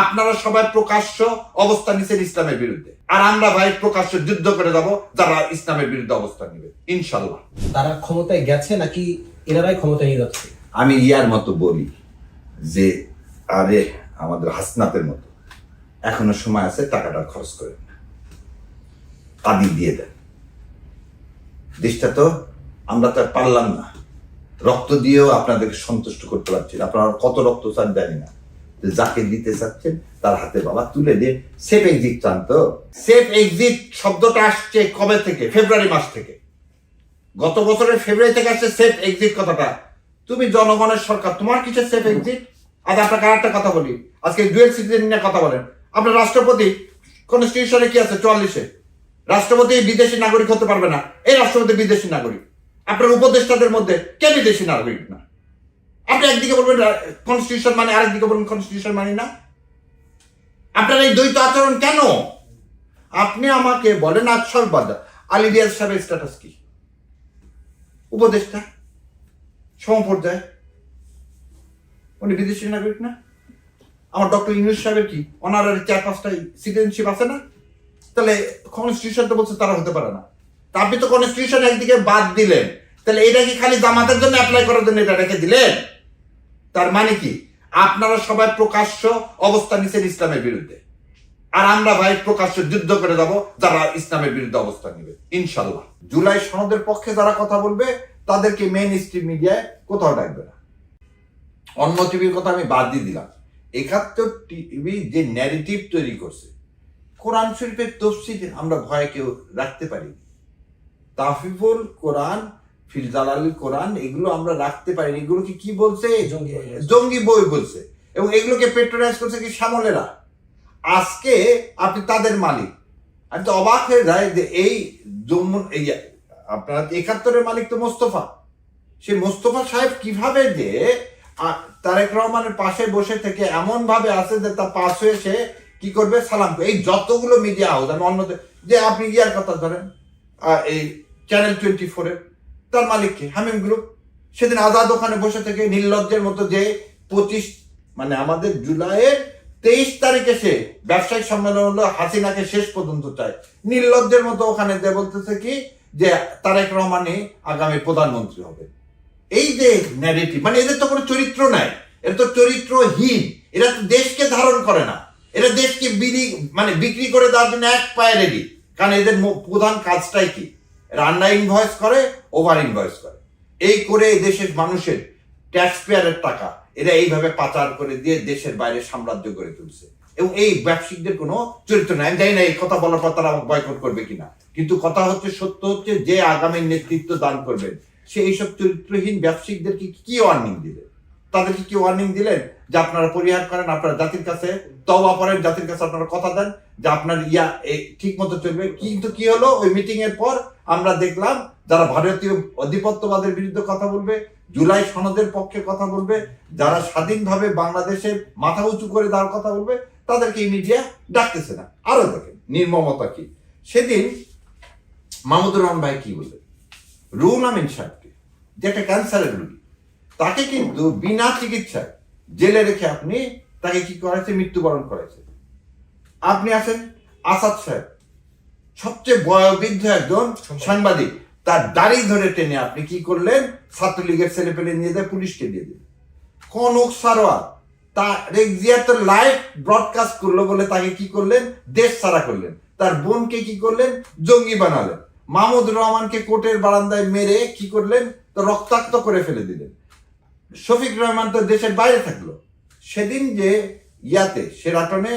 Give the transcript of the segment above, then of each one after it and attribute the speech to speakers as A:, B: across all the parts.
A: আপনারা সবাই প্রকাশ্য অবস্থান নিচ্ছেন ইসলামের বিরুদ্ধে। আর আমরা ভাই প্রকাশ্য যুদ্ধ করে যাব যারা ইসলামের বিরুদ্ধে অবস্থান নেবে ইনশাল্লাহ
B: তারা ক্ষমতায় গেছে নাকি এনারাই ক্ষমতায় নিয়ে যাচ্ছে?
A: আমি ইয়ার মতো বলি যে আরে আমাদের হাসনাতের মতো এখনও সময় আছে টাকাটা খরচ করেন না। আদি দিয়ে দেন। দেশটা তো আমরা তো পারলাম না। রক্ত দিয়েও আপনাদেরকে সন্তুষ্ট করতে পারছি না। আপনারা কত রক্ত চান জানি না। যাকে দিতে চাচ্ছেন, তার হাতে বাবা তুলে দিয়ে সেফ এক্সিট চান তো। সেফ এক্সিট শব্দটা আসছে কবে থেকে? ফেব্রুয়ারি মাস থেকে। গত বছরের ফেব্রুয়ারি থেকে আসছে সেফ এক্সিট কথাটা। তুমি জনগণের সরকার, তোমার কিছু সেফ এক্সিট? আজ আপনাকে আর একটা কথা বলি। আজকে ডুয়েল সিটিজেন নিয়ে কথা বলেন। আপনার রাষ্ট্রপতি কনস্টিটিউশনে কি আছে? চুয়াল্লিশে। রাষ্ট্রপতি বিদেশি নাগরিক হতে পারবে না। এই রাষ্ট্রপতি বিদেশি নাগরিক। আপনার উপদেষ্টাদের মধ্যে কে বিদেশি নাগরিক না? আপনি একদিকে বলবেন কনস্টিটিউশন মানে আরেকদিকে বলবেন কনস্টিটিউশন মানে না। আপনার এই দ্বৈত আচরণ কেন? আপনি আমাকে বলেন আকসর বাজার আলী রিয়াজ সাহেবের স্ট্যাটাস কি? উপদেষ্টা? সমপর্যায়? উনি বিদেশি নাগরিক না? আমার ডক্টর ইংলিশ সাহেবের কি? অনারারি চার, পাঁচটা সিটিজেনশিপ আছে না? তাহলে কনস্টিটিউশন তো বলছে তারা হতে পারে না। তা আপনি তো কনস্টিটিউশন একদিকে বাদ দিলেন। তাহলে এটা কি খালি জামাতের জন্য অ্যাপ্লাই করার জন্য এটা রেখে দিলেন? তার মানে কি? আপনারা সবাই প্রকাশ্য অবস্থান নিচ্ছেন ইসলামের বিরুদ্ধে। আর আমরা ভাই প্রকাশ্য যুদ্ধ করে যাব, যারা ইসলামের বিরুদ্ধে অবস্থান নেবে। ইনশাল্লাহ জুলাই সনদের পক্ষে যারা কথা বলবে, তাদেরকে মেইন স্ট্রিম মিডিয়ায় কোথাও ডাকবে না। অন্য টিভির কথা আমি বাদ দিয়ে দিলাম। একাত্তর টিভি যে ন্যারেটিভ তৈরি করছে, কোরআন শরীফের তফসিল আমরা ভয়ে কেউ রাখতে পারি তাফিফুল কোরআন ফিরজালাল কোরআন এগুলো আমরা রাখতে পারি এগুলোকে কি বলছে?
B: জঙ্গি বই বলছে।
A: জঙ্গি বই বলছে। এবং এগুলোকে পেট্রোনাইজ করছে কি শ্যামলেরা। আজকে আপনি তাদের মালিক। আমি তো অবাক হয়ে যায় যে এই এই আপনার একাত্তরের মালিক তো মোস্তফা। সেই মোস্তফা সাহেব কীভাবে যে তারেক রহমানের পাশে বসে থেকে এমন ভাবে আছে যে তার পাশ হয়ে সে কি করবে? সালাম এই যতগুলো মিডিয়া হাউস আমি অন্য যে আপনি ইয়ার কথা ধরেন এই চ্যানেল টোয়েন্টি ফোরের তার মালিক কে হামিম গ্রুপ সেদিন আজাদ ওখানে বসে থেকে নির্লজ্জের মতো যে পঁচিশ মানে আমাদের জুলাইয়ের তেইশ তারিখে সে ব্যবসায়িক সম্মেলন হলো, হাসিনাকে শেষ পর্যন্ত চায়। নির্লজ্জের মতো ওখানে যে বলতেছে কি, যে তারেক রহমানই আগামী প্রধানমন্ত্রী হবে। এই যে ন্যারেটিভ মানে এদের তো কোনো চরিত্র নাই, এরা তো চরিত্রহীন, এরা তো দেশকে ধারণ করে না। এরা দেশকে বিলি মানে বিক্রি করে দেওয়ার জন্য এক পায়ে রেডি। কারণ এদের প্রধান কাজটাই কি? রান্না ইনভয়েস করে ওভার ইনভয়েস করে। এই করে দেশের মানুষের ট্যাক্স পেয়ারের টাকা, এরা এইভাবে পাচার করে দিয়ে দেশের বাইরে সাম্রাজ্য গড়ে তুলছে। এবং এই ব্যবসায়িকদের কোনো চরিত্র নাই। আমি জানি না এই কথা বলার পর তারা বয়কট করবে কিনা। কিন্তু কথা হচ্ছে, সত্য হচ্ছে, যে আগামী নেতৃত্ব দান করবেন, সে এইসব চরিত্রহীন ব্যবসায়িকদেরকে কি ওয়ার্নিং দিলেন? তাদেরকে কি ওয়ার্নিং দিলেন? যে আপনারা পরিহার করেন, আপনারা জাতির কাছে তওবা করেন, জাতির কাছে আপনারা কথা দেন যে আপনার ইয়া ঠিক মতো চলবে। কিন্তু কি হলো? ওই মিটিং এর পর আমরা দেখলাম যারা ভারতীয় অধিপত্যবাদের বিরুদ্ধে কথা বলবে, জুলাই সনদের পক্ষে কথা বলবে, যারা স্বাধীনভাবে বাংলাদেশের মাথা উঁচু করে দেওয়ার কথা বলবে, তাদেরকে মিডিয়া ডাকতেছে না। আরও দেখেন, নির্মমতা কি? সেদিন মাহমুদুর রহমান ভাই কি বললেন? রুল আমিন সাহেবকে, যে একটা ক্যান্সারের রোগী, তাকে কিন্তু বিনা চিকিৎসায় জেলে রেখে আপনি তাকে কি করাইছে মৃত্যুবরণ করাইছে আপনি আছেন আসাদ সাহেব। সবচেয়ে বয়োবৃদ্ধ একজন সাংবাদিক। তার দাড়ি ধরে টেনে আপনি কি করলেন? ছাত্রলীগের ছেলে পেলে নিয়ে যায় পুলিশকে দিয়ে দিলেন। কনক সারোয়ার তা রেক্সিয়া তো লাইভ ব্রডকাস্ট করল বলে তাকে কি করলেন? দেশ ছাড়া করলেন। তার বোনকে কি করলেন? জঙ্গি বানালেন। মাহমুদ রহমানকে কোর্টের বারান্দায় মেরে কি করলেন? তো রক্তাক্ত করে ফেলে দিলেন। শফিক রহমান তো দেশের বাইরে থাকল। সেদিন যে ইয়াতে সেরাটনে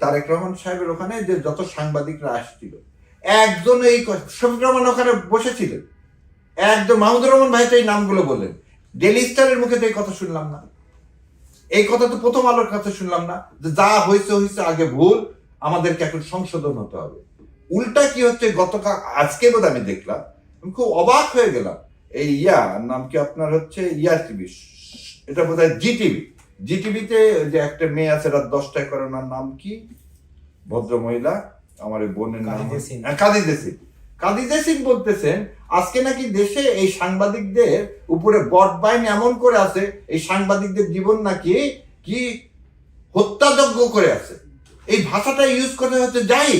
A: তারেক রহমান সাহেবের ওখানে যে যত সাংবাদিকরা আসছিল, একজন এই শফিক রহমান ওখানে বসেছিলেন। একজন মাহমুদুর রহমান ভাই তো এই নামগুলো বললেন। ডেলি স্টারের মুখে তো এই কথা শুনলাম না। এই কথা তো প্রথম আলোর কাছে শুনলাম না, যে যা হয়েছে হয়েছে আগে ভুল, আমাদেরকে এখন সংশোধন হতে হবে। উল্টা কি হচ্ছে গতকাল, আজকে বোধ আমি দেখলাম খুব অবাক হয়ে গেলাম। এই ইয়া নাম কি আপনার হচ্ছে? ইয়া টিভি। এটা বোধ হয় জি টিভি জি টিভিতে যে একটা মেয়ে আছে রাত দশটায় করে ওনার নাম কি? ভদ্র মহিলা আমার এই বোনের নাম
B: কাদিজা সিং।
A: হ্যাঁ, কাদিজা সিং বলতেছেন আজকে নাকি দেশে এই সাংবাদিকদের উপরে বট বাইন এমন করে আছে এই সাংবাদিকদের জীবন নাকি কি হত্যাযজ্ঞ করে আছে। এই ভাষাটা ইউজ করতে হচ্ছে যাই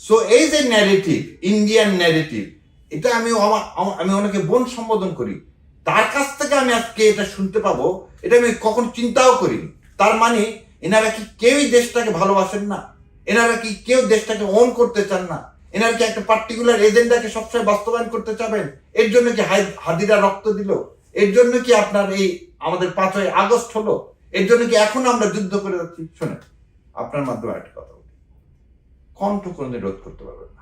A: সো এই যে ন্যারেটিভ ইন্ডিয়ান ন্যারেটিভ এটা আমি আমা- আমা- ওনাকে বোন সম্বোধন করি। তার কাছ থেকে আমি আজকে এটা শুনতে পাবো, এটা আমি কখন চিন্তাও করিনি। তার মানে এনারা কি কেউই দেশটাকে ভালোবাসেন না? এনারা কি কেউ দেশটাকে ওন করতে চান না? এনারা কি একটা পার্টিকুলার এজেন্ডাকে সবসময় বাস্তবায়ন করতে চাবেন? এর জন্য কি হাদিরা রক্ত দিল? এর জন্য কি আপনার এই আমাদের পাঁচই আগস্ট হলো? এর জন্য কি এখন আমরা যুদ্ধ করে যাচ্ছি? শোনেন, আপনার মাধ্যমে একটা কথা বলি। কণ্ঠ কোনদিন রোধ করতে পারবেন না।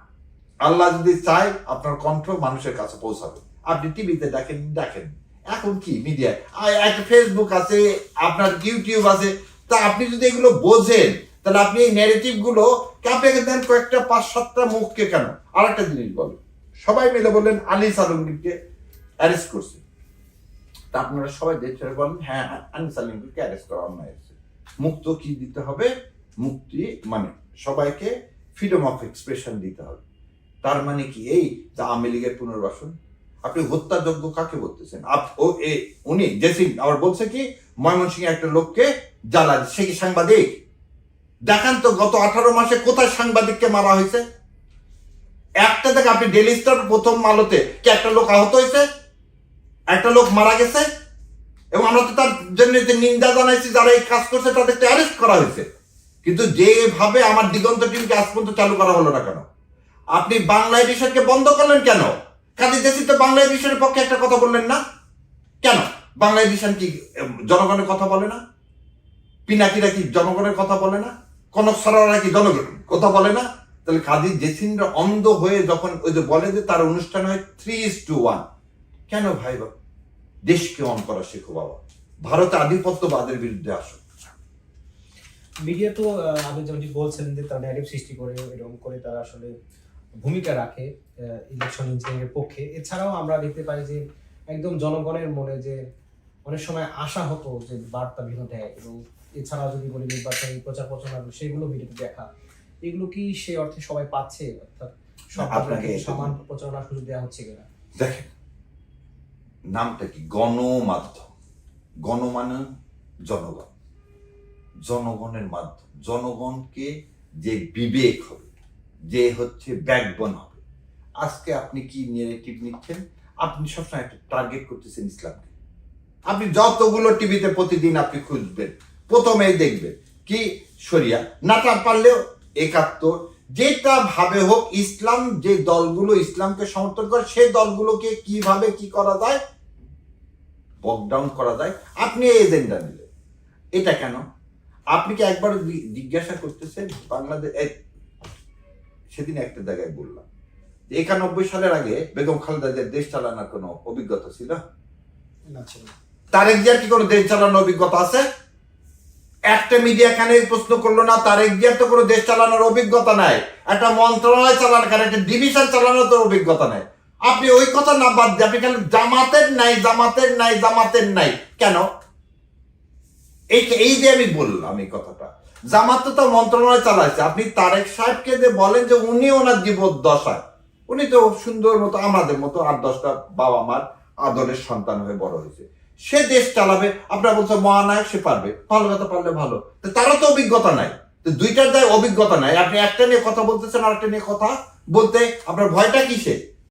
A: আল্লাহ যদি চায়, আপনার কণ্ঠ মানুষের কাছে পৌঁছাবে। আপনি টিভিতে দেখেন দেখেন। এখন কি মিডিয়ায় একটা ফেসবুক আছে, আপনার ইউটিউব আছে। তা আপনি যদি এগুলো বোঝেন, তাহলে আপনি এই ন্যারেটিভগুলো দেন কয়েকটা, পাঁচ, সাতটা মুখকে কেন? আর একটা জিনিস বলেন। সবাই মিলে বললেন, আলী সালুমগীরকে অ্যারেস্ট করছে। তা আপনারা সবাই দেখতে বলেন হ্যাঁ আলী সালুমগীরকে অ্যারেস্ট করা অন্যায় হয়েছে। মুক্ত কি দিতে হবে? মুক্তি মানে সবাইকে ফ্রিডম অফ এক্সপ্রেশন দিতে হবে। তার মানে কি এই যে আওয়ামী লীগের পুনর্বাসন? আপনি হত্যাযোগ্য কাকে বলতেছেন? ও, এ, উনি জেসিং আবার বলছে কি, ময়মনসিংহ একটা লোককে জ্বালা সে কি সাংবাদিক? দেখান তো গত আঠারো মাসে কোথায় সাংবাদিককে মারা হয়েছে? একটা থেকে আপনি ডেলি স্টার প্রথম আলোতে কি একটা লোক আহত হয়েছে? একটা লোক মারা গেছে? এবং আমরা তো তার জন্য যে নিন্দা জানাইছি, যারা এই কাজ করছে, তাদেরকে অ্যারেস্ট করা হয়েছে। কিন্তু যেভাবে আমার দিগন্ত টিমকে আজ পর্যন্ত চালু করা হলো না কেন? আপনি বাংলা এডিশনকে বন্ধ করলেন কেন? কাজী দেশি তো বাংলা এডিশনের পক্ষে একটা কথা বললেন না। কেন? বাংলা এডিশন কি জনগণের কথা বলে না? পিনাকিরা কি জনগণের কথা বলে না? কনক সরারা কি জনগণের কথা বলে না? তাহলে কাজী জেসিনরা অন্ধ হয়ে যখন ওই যে বলে যে তার অনুষ্ঠান হয় থ্রি ইস টু ওয়ান কেন ভাই দেশকে অন করা শেখো বাবা। ভারতে আধিপত্যবাদের বিরুদ্ধে আসো।
B: মিডিয়া তো আপনি যেমন বলছেন যে তারা সৃষ্টি করে, এরকম করে তারা আসলে ভূমিকা রাখে ইলেকশন ইঞ্জিনিয়ারিং এর পক্ষে। এছাড়াও আমরা দেখতে পাই যে একদম জনগণের মনে যে অনেক সময় আশা হতো যে বার্তা বিভিন্ন দেয় এবং এছাড়াও যদি বলি নির্বাচনী প্রচার প্রচারণা সেগুলো ভিডিওতে দেখা। এগুলো কি সে অর্থে সবাই পাচ্ছে? অর্থাৎ
A: আপনাকে
B: আপনাকে সমান প্রচারণার সুযোগ দেওয়া হচ্ছে কিনা?
A: দেখেন নামটা কি? গণমাধ্যম। গণ মানে জনগণ। জনগণের মাধ্যম। জনগণকে যে বিবেক হবে যে হচ্ছে ব্যাকবন হবে। আজকে আপনি কি নেগেটিভ নিচ্ছেন? আপনি সবসময় একটা টার্গেট করতেছেন ইসলামকে। আপনি যতগুলো টিভিতে প্রতিদিন আপনি খুঁজবেন, প্রথমেই দেখবেন কি সরিয়া নাটা পারলেও একাত্তর, যেটা ভাবে হোক ইসলাম, যে দলগুলো ইসলামকে সমর্থন করে সেই দলগুলোকে কীভাবে কি করা যায়? বকডাউন করা যায়। আপনি এই এজেন্ডা নিলেন। এটা কেন? আপনি কি একবার জিজ্ঞাসা করতেছেন বাংলাদেশ সেদিন একটা জায়গায় বললাম একানব্বই সালের আগে বেগম খালেদা জিয়ার দেশ চালানোর কোনো অভিজ্ঞতা ছিল? তারেক জিয়ার কি কোনো দেশ চালানোর অভিজ্ঞতা আছে? একটা মিডিয়া কেন প্রশ্ন করল না? তারেক জিয়ার তো কোনো দেশ চালানোর অভিজ্ঞতা নাই। একটা মন্ত্রণালয় চালানোর কেন একটা ডিভিশন চালানোর তো অভিজ্ঞতা নাই। আপনি ওই কথা না বাদ দিয়ে আপনি কেন জামাতের নাই জামাতের নাই জামাতের নাই? কেন? এই এই যে আমি বললাম এই কথাটা জামাত তো মন্ত্রণালয় চালাইছে। আপনি তারেক সাহেবকে যে বলেন যে উনি ওনার জীবদ্দশায়, উনি তো সুন্দর মতো, আমাদের মতো আট দশটা বাবা মার আদরের সন্তান হয়ে বড় হয়েছে। সে দেশ চালাবে, আপনারা বলছে মহানায়ক, সে পারবে। ভালো কথা পারলে ভালো। তো তারও তো অভিজ্ঞতা নাই। তো দুইটার দায় অভিজ্ঞতা নাই। আপনি একটা নিয়ে কথা বলতেছেন আর একটা নিয়ে কথা বলতে, আপনার ভয়টা কিসে